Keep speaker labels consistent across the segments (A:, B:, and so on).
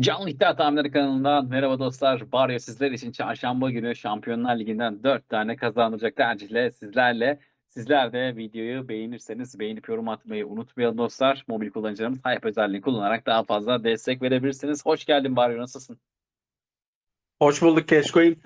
A: Canlı İddia Tahminleri kanalından merhaba dostlar. Baryo sizler için çarşamba günü Şampiyonlar Ligi'nden 4 tane kazanılacak tercihle sizlerle. Sizler de videoyu beğenirseniz beğenip yorum atmayı unutmayalım dostlar. Mobil kullanıcılarımız Hype özelliğini kullanarak daha fazla destek verebilirsiniz. Hoş geldin Baryo nasılsın?
B: Hoş bulduk Keşkoy'un.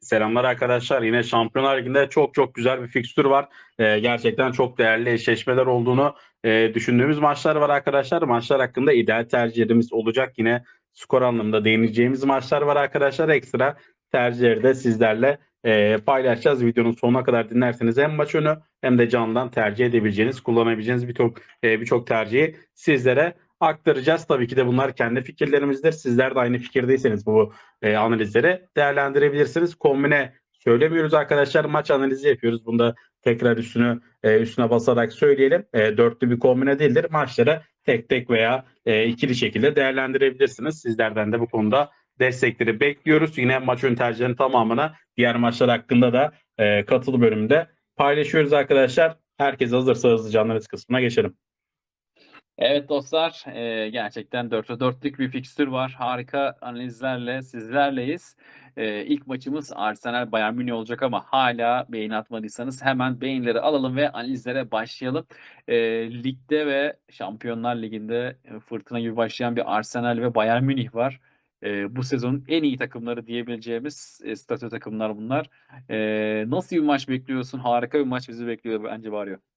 B: Selamlar arkadaşlar. Yine Şampiyonlar Ligi'nde çok çok güzel bir fikstür var. Ee, gerçekten çok değerli eşleşmeler olduğunu e, düşündüğümüz maçlar var arkadaşlar. Maçlar hakkında ideal tercihlerimiz olacak. Yine skor anlamında değineceğimiz maçlar var arkadaşlar. Ekstra tercihleri de sizlerle e, paylaşacağız. Videonun sonuna kadar dinlerseniz hem maç önü hem de canlıdan tercih edebileceğiniz, kullanabileceğiniz birçok e, birçok tercihi sizlere aktaracağız. Tabii ki de bunlar kendi fikirlerimizdir. Sizler de aynı fikirdeyseniz bu e, analizleri değerlendirebilirsiniz. Kombine söylemiyoruz arkadaşlar. Maç analizi yapıyoruz. Bunda tekrar üstünü e, üstüne basarak söyleyelim. E, dörtlü bir kombine değildir. Maçları tek tek veya e, ikili şekilde değerlendirebilirsiniz. Sizlerden de bu konuda destekleri bekliyoruz. Yine maç ön tercihlerinin tamamını diğer maçlar hakkında da e, katılı bölümde paylaşıyoruz arkadaşlar. Herkes hazırsa hızlıca analiz kısmına geçelim.
A: Evet dostlar e, gerçekten 4'e 4'lük bir fikstür var. Harika analizlerle sizlerleyiz. E, ilk maçımız Arsenal Bayern Münih olacak ama hala beğen atmadıysanız hemen beğenileri alalım ve analizlere başlayalım. E, ligde ve Şampiyonlar Ligi'nde e, fırtına gibi başlayan bir Arsenal ve Bayern Münih var. E, bu sezonun en iyi takımları diyebileceğimiz e, statü takımlar bunlar. E, nasıl bir maç bekliyorsun? Harika bir maç bizi bekliyor bence ya.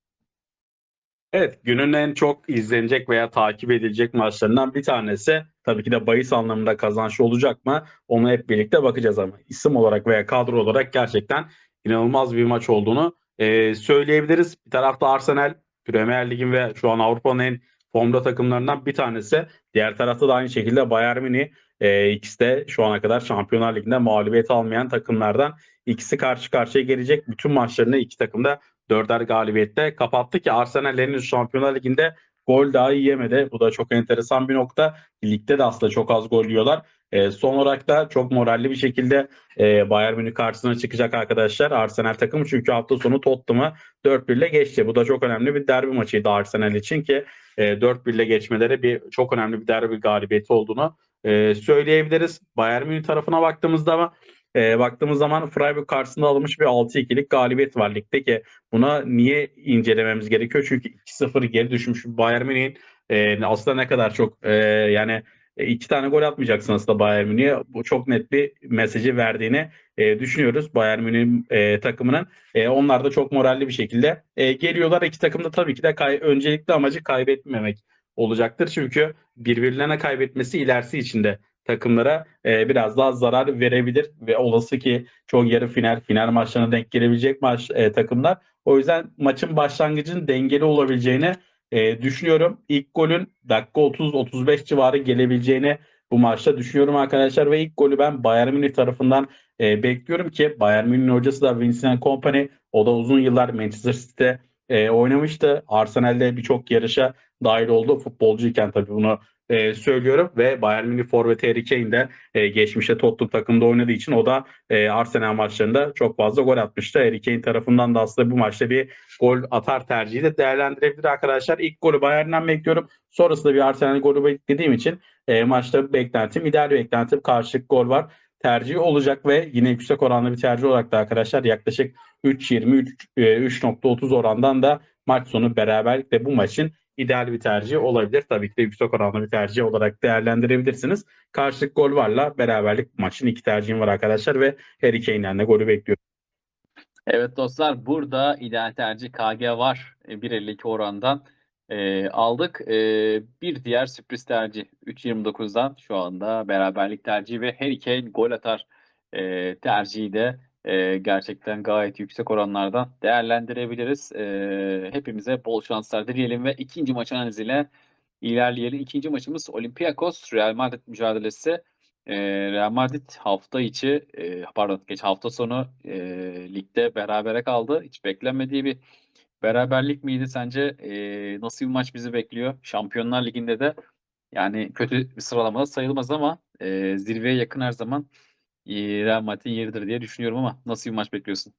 B: Evet, günün en çok izlenecek veya takip edilecek maçlarından bir tanesi. Tabii ki de bahis anlamında kazançlı olacak mı? Onu hep birlikte bakacağız ama isim olarak veya kadro olarak gerçekten inanılmaz bir maç olduğunu e, söyleyebiliriz. Bir tarafta Arsenal, Premier Lig'in ve şu an Avrupa'nın en formda takımlarından bir tanesi. Diğer tarafta da aynı şekilde Bayern Münih. E, ikisi de şu ana kadar Şampiyonlar Ligi'nde mağlubiyet almayan takımlardan. İkisi karşı karşıya gelecek. Bütün maçlarını iki takım da dörder galibiyette kapattı ki Arsenal henüz Şampiyonlar Ligi'nde gol daha yiyemedi. Bu da çok enteresan bir nokta. Ligde de aslında çok az gol yiyorlar. E, son olarak da çok moralli bir şekilde e, Bayern Münih karşısına çıkacak arkadaşlar. Arsenal takımı çünkü hafta sonu Tottenham'ı 4-1 ile geçti. Bu da çok önemli bir derbi maçıydı Arsenal için ki e, 4-1 ile geçmeleri bir çok önemli bir derbi galibiyeti olduğunu e, söyleyebiliriz. Bayern Münih tarafına baktığımızda ama e, baktığımız zaman Freiburg karşısında alınmış bir 6-2'lik galibiyet var ligde ki buna niye incelememiz gerekiyor? Çünkü 2-0 geri düşmüş Bayern Münih'in e, aslında ne kadar çok e, yani iki tane gol atmayacaksın aslında Bayern Münih'e. Bu çok net bir mesajı verdiğini e, düşünüyoruz Bayern Münih e, takımının. E, onlar da çok moralli bir şekilde e, geliyorlar. İki takım da tabii ki de kay- öncelikli amacı kaybetmemek olacaktır. Çünkü birbirlerine kaybetmesi ilerisi içinde takımlara e, biraz daha zarar verebilir ve olası ki çok yarı final final maçlarına denk gelebilecek maç e, takımlar. O yüzden maçın başlangıcının dengeli olabileceğini e, düşünüyorum. İlk golün dakika 30-35 civarı gelebileceğini bu maçta düşünüyorum arkadaşlar ve ilk golü ben Bayern Münih tarafından e, bekliyorum ki Bayern Münih'in hocası da Vincent Kompany o da uzun yıllar Manchester City'de e, oynamıştı. Arsenal'de birçok yarışa dahil oldu. Futbolcuyken tabii bunu e, söylüyorum ve Bayern Münih forveti Harry Kane de e, geçmişte Tottenham takımında oynadığı için o da e, Arsenal maçlarında çok fazla gol atmıştı. Harry Kane tarafından da aslında bu maçta bir gol atar tercihi de değerlendirebilir arkadaşlar. İlk golü Bayern'den bekliyorum. Sonrasında bir Arsenal golü beklediğim için e, maçta beklentim, ideal beklentim karşılık gol var. Tercih olacak ve yine yüksek oranlı bir tercih olarak da arkadaşlar yaklaşık 3.20 3.30 orandan da maç sonu beraberlikle bu maçın ideal bir tercih olabilir. Tabii ki de yüksek oranlı bir tercih olarak değerlendirebilirsiniz. Karşılık gol varla beraberlik maçın iki tercihim var arkadaşlar ve Harry Kane'den de golü bekliyorum.
A: Evet dostlar burada ideal tercih KG var. E, 1.52 orandan e, aldık. E, bir diğer sürpriz tercih 3.29'dan şu anda beraberlik tercihi ve Harry Kane gol atar e, tercihi de e, gerçekten gayet yüksek oranlardan değerlendirebiliriz. E, hepimize bol şanslar dileyelim ve ikinci maç analiziyle ilerleyelim. İkinci maçımız Olympiakos Real Madrid mücadelesi. E, Real Madrid hafta içi e, pardon geç hafta sonu e, ligde berabere kaldı. Hiç beklenmediği bir beraberlik miydi sence? E, nasıl bir maç bizi bekliyor? Şampiyonlar Ligi'nde de yani kötü bir sıralamada sayılmaz ama e, zirveye yakın her zaman Real Madrid'in yeridir diye düşünüyorum ama nasıl bir maç bekliyorsun?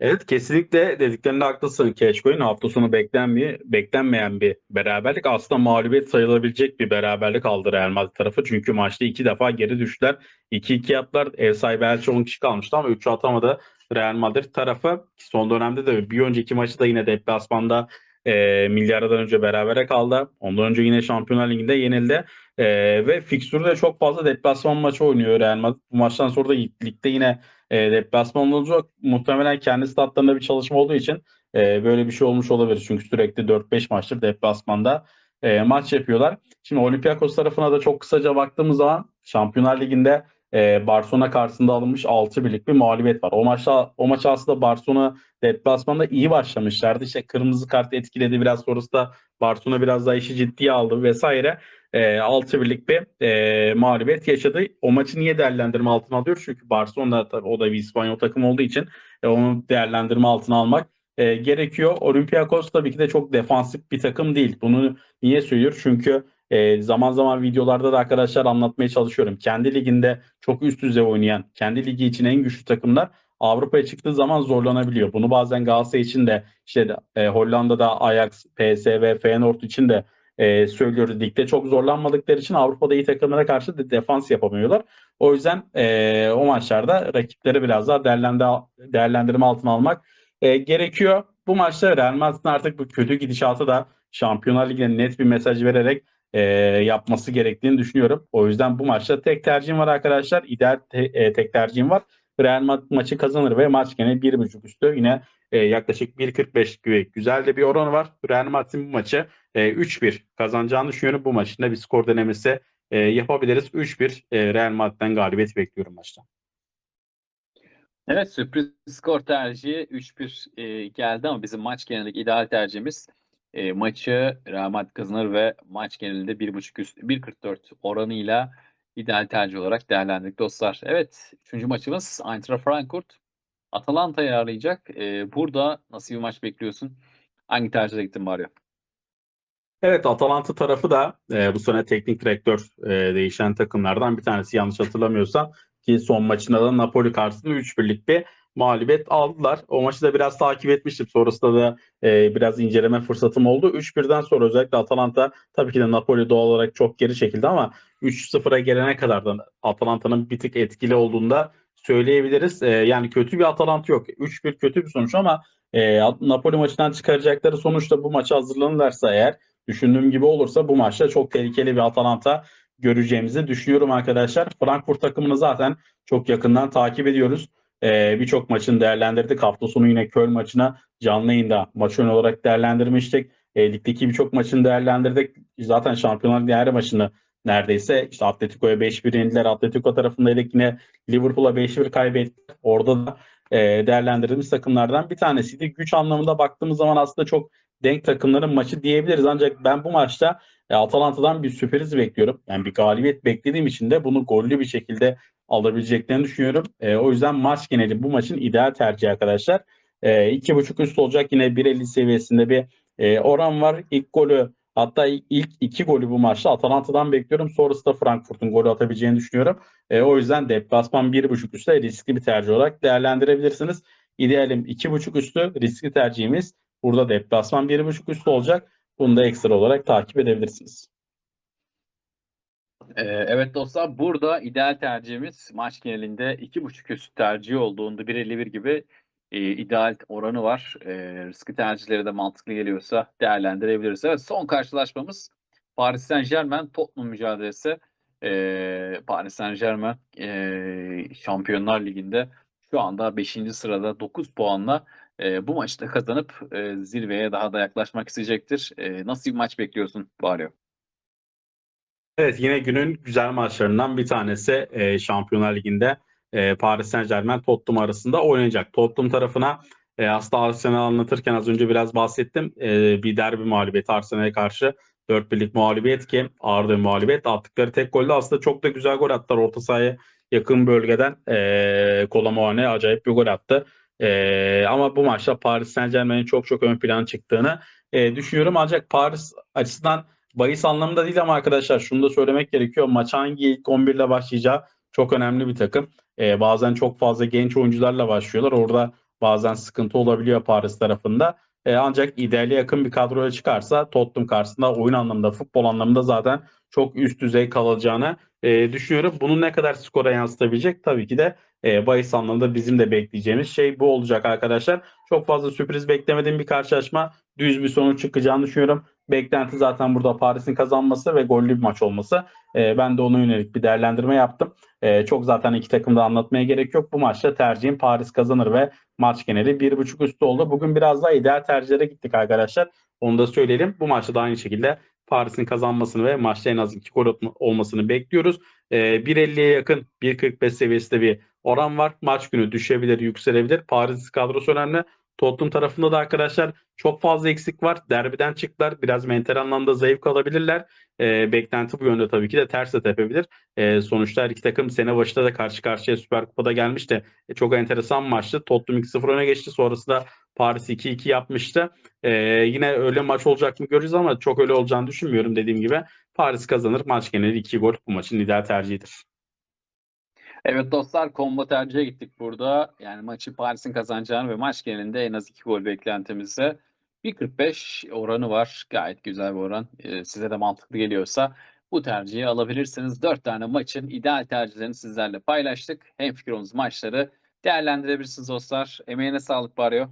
B: Evet kesinlikle dediklerinde haklısın. Keşkoy'un hafta sonu beklenmeyen, beklenmeyen bir beraberlik. Aslında mağlubiyet sayılabilecek bir beraberlik aldı Real Madrid tarafı. Çünkü maçta iki defa geri düştüler. 2-2 yaptılar. Ev sahibi Elche 10 kişi kalmıştı ama 3'ü atamadı Real Madrid tarafı. Son dönemde de bir önceki maçı da yine deplasmanda e, milyardan önce berabere kaldı. Ondan önce yine Şampiyonlar Ligi'nde yenildi. E, ve fikstürde çok fazla deplasman maçı oynuyor Real Madrid. Bu maçtan sonra da ligde yine e, deplasman olacak. Muhtemelen kendi statlarında bir çalışma olduğu için e, böyle bir şey olmuş olabilir. Çünkü sürekli 4-5 maçtır deplasmanda e, maç yapıyorlar. Şimdi Olympiakos tarafına da çok kısaca baktığımız zaman Şampiyonlar Ligi'nde e, Barcelona karşısında alınmış 6 birlik bir mağlubiyet var. O maçta o maç aslında Barcelona deplasmanda iyi başlamışlardı. İşte kırmızı kart etkiledi biraz sonrasında Barcelona biraz daha işi ciddiye aldı vesaire. E, 6 birlik bir e, mağlubiyet yaşadı. O maçı niye değerlendirme altına alıyor? Çünkü Barcelona tabii o da bir İspanyol takım olduğu için e, onu değerlendirme altına almak e, gerekiyor. Olympiakos tabii ki de çok defansif bir takım değil. Bunu niye söylüyor? Çünkü e, zaman zaman videolarda da arkadaşlar anlatmaya çalışıyorum. Kendi liginde çok üst düzey oynayan, kendi ligi için en güçlü takımlar Avrupa'ya çıktığı zaman zorlanabiliyor. Bunu bazen Galatasaray için de işte e, Hollanda'da Ajax, PSV, Feyenoord için de e, söylüyoruz. Ligde çok zorlanmadıkları için Avrupa'da iyi takımlara karşı de defans yapamıyorlar. O yüzden e, o maçlarda rakipleri biraz daha değerlendir değerlendirme altına almak e, gerekiyor. Bu maçta Real Madrid'in artık bu kötü gidişatı da Şampiyonlar Ligi'ne net bir mesaj vererek e, yapması gerektiğini düşünüyorum. O yüzden bu maçta tek tercihim var arkadaşlar. İdeal te, e, tek tercihim var. Real Madrid maçı kazanır ve maç gene 1.5 üstü yine e, yaklaşık 1.45 gibi güzel de bir oranı var. Real Madrid'in bu maçı e, 3-1 kazanacağını düşünüyorum. Bu maçında bir skor denemesi e, yapabiliriz. 3-1 e, Real Madrid'den galibiyet bekliyorum maçta.
A: Evet sürpriz skor tercihi 3-1 e, geldi ama bizim maç genelindeki ideal tercihimiz e, maçı Real Madrid kazanır ve maç genelinde 1.5 üst 1.44 oranıyla ideal tercih olarak değerlendirdik dostlar. Evet, üçüncü maçımız Eintracht Frankfurt Atalanta'yı ağırlayacak. E, burada nasıl bir maç bekliyorsun? Hangi tercihe gittin Mario?
B: Evet Atalanta tarafı da e, bu sene teknik direktör e, değişen takımlardan bir tanesi yanlış hatırlamıyorsam ki son maçında da Napoli karşısında 3-1'lik bir mağlubiyet aldılar. O maçı da biraz takip etmiştim. Sonrasında da e, biraz inceleme fırsatım oldu. 3-1'den sonra özellikle Atalanta tabii ki de Napoli doğal olarak çok geri çekildi ama 3-0'a gelene kadar da Atalanta'nın bir tık etkili olduğunda söyleyebiliriz. E, yani kötü bir Atalanta yok. 3-1 kötü bir sonuç ama e, Napoli maçından çıkaracakları sonuçta bu maça hazırlanırlarsa eğer düşündüğüm gibi olursa bu maçta çok tehlikeli bir Atalanta göreceğimizi düşünüyorum arkadaşlar. Frankfurt takımını zaten çok yakından takip ediyoruz. Ee, Birçok maçını değerlendirdik. Hafta sonu yine Köln maçına canlı yayında maç ön olarak değerlendirmiştik. E, ligdeki birçok maçını değerlendirdik. Zaten Şampiyonlar her maçını neredeyse işte Atletico'ya 5-1 yendiler. Atletico tarafındaydık yine Liverpool'a 5-1 kaybettik. Orada da e, değerlendirdiğimiz takımlardan bir tanesiydi. Güç anlamında baktığımız zaman aslında çok denk takımların maçı diyebiliriz. Ancak ben bu maçta e, Atalanta'dan bir sürpriz bekliyorum. Yani bir galibiyet beklediğim için de bunu gollü bir şekilde alabileceklerini düşünüyorum. E, o yüzden maç geneli bu maçın ideal tercihi arkadaşlar. E, iki buçuk üst olacak yine 1.50 seviyesinde bir e, oran var. İlk golü hatta ilk iki golü bu maçta Atalanta'dan bekliyorum. Sonrasında Frankfurt'un golü atabileceğini düşünüyorum. E, o yüzden deplasman 1.5 üstte riskli bir tercih olarak değerlendirebilirsiniz. İdealim 2.5 üstü riskli tercihimiz. Burada deplasman 1.5 üstü olacak. Bunu da ekstra olarak takip edebilirsiniz.
A: Ee, evet dostlar burada ideal tercihimiz maç genelinde 2.5 üst tercihi olduğunda 1.51 gibi e, ideal oranı var. E, riskli tercihleri de mantıklı geliyorsa değerlendirebiliriz. Evet son karşılaşmamız Paris Saint Germain Tottenham mücadelesi. E, Paris Saint Germain e, Şampiyonlar Ligi'nde şu anda 5. sırada 9 puanla e, bu maçta kazanıp e, zirveye daha da yaklaşmak isteyecektir. E, nasıl bir maç bekliyorsun Barrio?
B: Evet yine günün güzel maçlarından bir tanesi e, Şampiyonlar Ligi'nde e, Paris Saint Germain Tottenham arasında oynayacak. Tottenham tarafına e, aslında Arsenal anlatırken az önce biraz bahsettim. E, bir derbi mağlubiyeti Arsenal'e karşı 4 birlik mağlubiyet ki ağır bir mağlubiyet. Attıkları tek golde aslında çok da güzel gol attılar. Orta sahaya yakın bölgeden e, Kolomuani acayip bir gol attı. E, ama bu maçta Paris Saint Germain'in çok çok ön plana çıktığını e, düşünüyorum. Ancak Paris açısından bahis anlamında değil ama arkadaşlar şunu da söylemek gerekiyor. Maç hangi ilk 11 ile başlayacağı çok önemli bir takım. E, bazen çok fazla genç oyuncularla başlıyorlar. Orada bazen sıkıntı olabiliyor Paris tarafında. E, ancak ideale yakın bir kadroya çıkarsa Tottenham karşısında oyun anlamında, futbol anlamında zaten çok üst düzey kalacağını e, düşünüyorum. Bunu ne kadar skora yansıtabilecek? Tabii ki de e, bahis anlamında bizim de bekleyeceğimiz şey bu olacak arkadaşlar. Çok fazla sürpriz beklemediğim bir karşılaşma. Düz bir sonuç çıkacağını düşünüyorum. Beklenti zaten burada Paris'in kazanması ve gollü bir maç olması. E, ben de ona yönelik bir değerlendirme yaptım. E, çok zaten iki takım da anlatmaya gerek yok. Bu maçta tercihim Paris kazanır ve maç geneli 1.5 üstü oldu. Bugün biraz daha ideal tercihlere gittik arkadaşlar. Onu da söyleyelim. Bu maçta da aynı şekilde Paris'in kazanmasını ve maçta en az 2 gol olmasını bekliyoruz. E, 1.50'ye yakın 1.45 seviyesinde bir oran var. Maç günü düşebilir, yükselebilir. Paris kadrosu önemli. Tottenham tarafında da arkadaşlar çok fazla eksik var. Derbiden çıktılar. Biraz mental anlamda zayıf kalabilirler. E, beklenti bu yönde tabii ki de ters de tepebilir. E, sonuçta her iki takım sene başında da karşı karşıya Süper Kupa'da gelmişti. E, çok enteresan maçtı. Tottenham 2-0 öne geçti. Sonrasında Paris 2-2 yapmıştı. E, yine öyle maç olacak mı görürüz ama çok öyle olacağını düşünmüyorum dediğim gibi. Paris kazanır. Maç geneli 2 gol bu maçın ideal tercihidir.
A: Evet dostlar combo tercihe gittik burada. Yani maçı Paris'in kazanacağını ve maç genelinde en az 2 gol beklentimizde. 1.45 oranı var. Gayet güzel bir oran. Ee, size de mantıklı geliyorsa bu tercihi alabilirsiniz. 4 tane maçın ideal tercihlerini sizlerle paylaştık. Hem fikir olduğunuz maçları değerlendirebilirsiniz dostlar. Emeğine sağlık Baryo.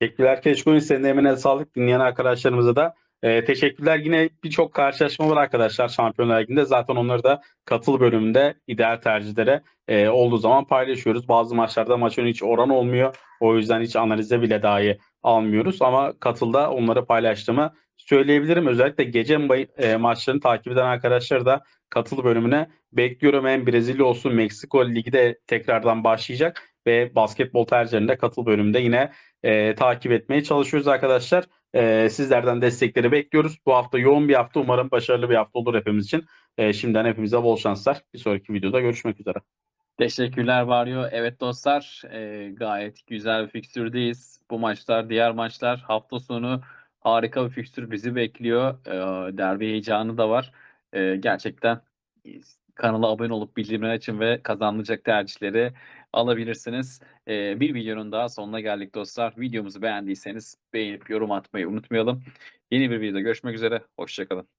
B: Teşekkürler Keşkoyun. Senin de emine sağlık. Dinleyen arkadaşlarımıza da e, teşekkürler. Yine birçok karşılaşma var arkadaşlar Şampiyonlar Ligi'nde. Zaten onları da katıl bölümünde ideal tercihlere e, olduğu zaman paylaşıyoruz. Bazı maçlarda maçın hiç oran olmuyor. O yüzden hiç analize bile dahi almıyoruz. Ama katılda onları paylaştığımı söyleyebilirim. Özellikle gece e, maçlarını takip eden arkadaşlar da katıl bölümüne bekliyorum. Hem Brezilya olsun Meksiko Ligi de tekrardan başlayacak ve basketbol tercihlerinde katıl bölümünde yine e, takip etmeye çalışıyoruz arkadaşlar. E, sizlerden destekleri bekliyoruz. Bu hafta yoğun bir hafta. Umarım başarılı bir hafta olur hepimiz için. E, şimdiden hepimize bol şanslar. Bir sonraki videoda görüşmek üzere.
A: Teşekkürler Varyo. Evet dostlar e, gayet güzel bir fikstürdeyiz. Bu maçlar diğer maçlar hafta sonu harika bir fikstür bizi bekliyor. E, derbi heyecanı da var. E, gerçekten kanala abone olup bildirimler açın ve kazanılacak tercihleri alabilirsiniz. E, bir videonun daha sonuna geldik dostlar. Videomuzu beğendiyseniz beğenip yorum atmayı unutmayalım. Yeni bir videoda görüşmek üzere. Hoşçakalın.